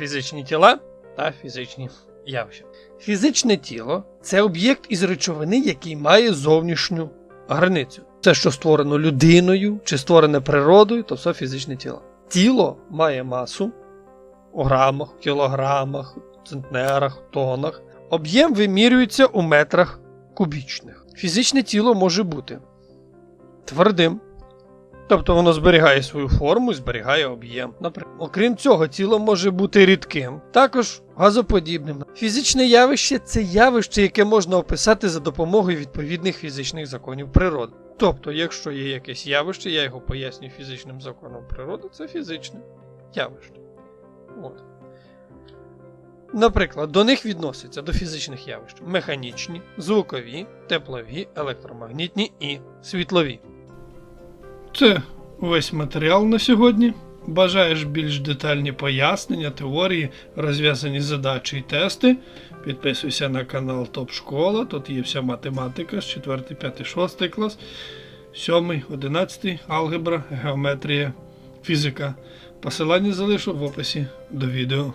фізичні тіла та фізичні явища. Фізичне тіло це об'єкт із речовини, який має зовнішню границю. Все, що створено людиною чи створене природою, то все фізичне тіло. Тіло має масу у грамах, кілограмах, центнерах, тонах. Об'єм вимірюється у метрах кубічних. Фізичне тіло може бути твердим, тобто воно зберігає свою форму і зберігає об'єм. Наприклад, окрім цього, тіло може бути рідким, також газоподібним. Фізичне явище це явище, яке можна описати за допомогою відповідних фізичних законів природи. Тобто, якщо є якесь явище, я його пояснюю фізичним законом природи, це фізичне явище. От. Наприклад, до них відносяться до фізичних явищ механічні, звукові, теплові, електромагнітні і світлові. Це весь матеріал на сьогодні. Бажаєш більш детальні пояснення, теорії, розв'язані задачі і тести. Підписуйся на канал Топ Школа. Тут є вся математика з 4, 5, 6 клас, 7, 11, алгебра, геометрія, фізика. Посилання залишу в описі до відео.